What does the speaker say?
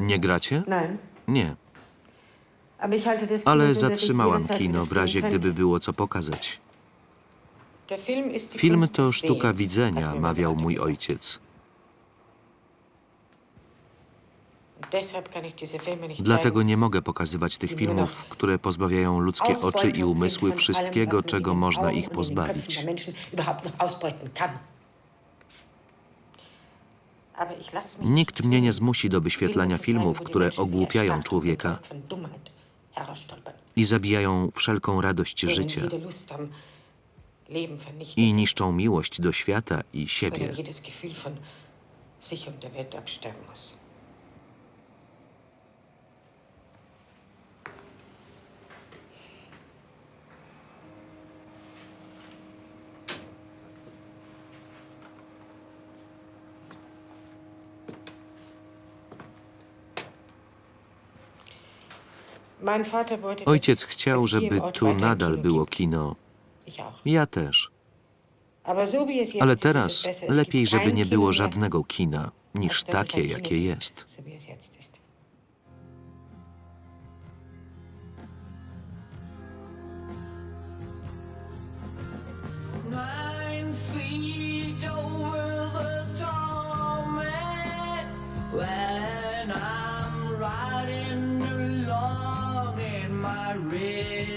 Nie gracie? Nie, ale zatrzymałam kino w razie, gdyby było co pokazać. Film to sztuka widzenia, mawiał mój ojciec. Dlatego nie mogę pokazywać tych filmów, które pozbawiają ludzkie oczy i umysły wszystkiego, czego można ich pozbawić. Nikt mnie nie zmusi do wyświetlania filmów, które ogłupiają człowieka i zabijają wszelką radość życia i niszczą miłość do świata i siebie. Ojciec chciał, żeby tu nadal było kino. Ja też. Ale teraz lepiej, żeby nie było żadnego kina niż takie, jakie jest. when I